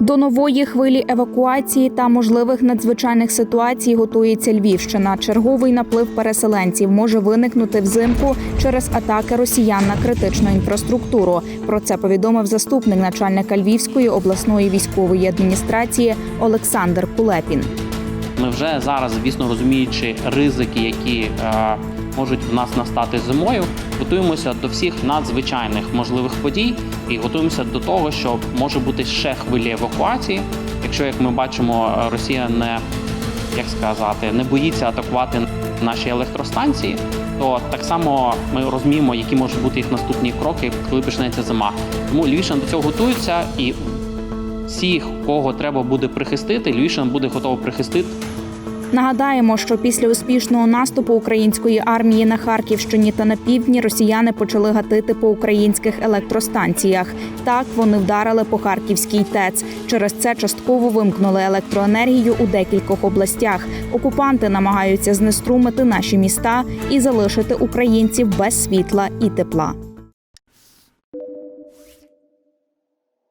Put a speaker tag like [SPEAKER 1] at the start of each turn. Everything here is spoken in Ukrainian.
[SPEAKER 1] До нової хвилі евакуації та можливих надзвичайних ситуацій готується Львівщина. Черговий наплив переселенців може виникнути взимку через атаки росіян на критичну інфраструктуру. Про це повідомив заступник начальника Львівської обласної військової адміністрації Олександр Кулепін.
[SPEAKER 2] Ми вже зараз, звісно, розуміючи ризики, які е, можуть в нас настати зимою, готуємося до всіх надзвичайних можливих подій і готуємося до того, що може бути ще хвилі евакуації. Якщо, як ми бачимо, Росія не як сказати, не боїться атакувати наші електростанції, то так само ми розуміємо, які можуть бути їх наступні кроки, коли почнеться зима. Тому Львівщина до цього готується і всіх, кого треба буде прихистити, Львівщина буде готова прихистити.
[SPEAKER 1] Нагадаємо, що після успішного наступу української армії на Харківщині та на півдні росіяни почали гатити по українських електростанціях. Так вони вдарили по Харківській ТЕЦ. Через це частково вимкнули електроенергію у декількох областях. Окупанти намагаються знеструмити наші міста і залишити українців без світла і тепла.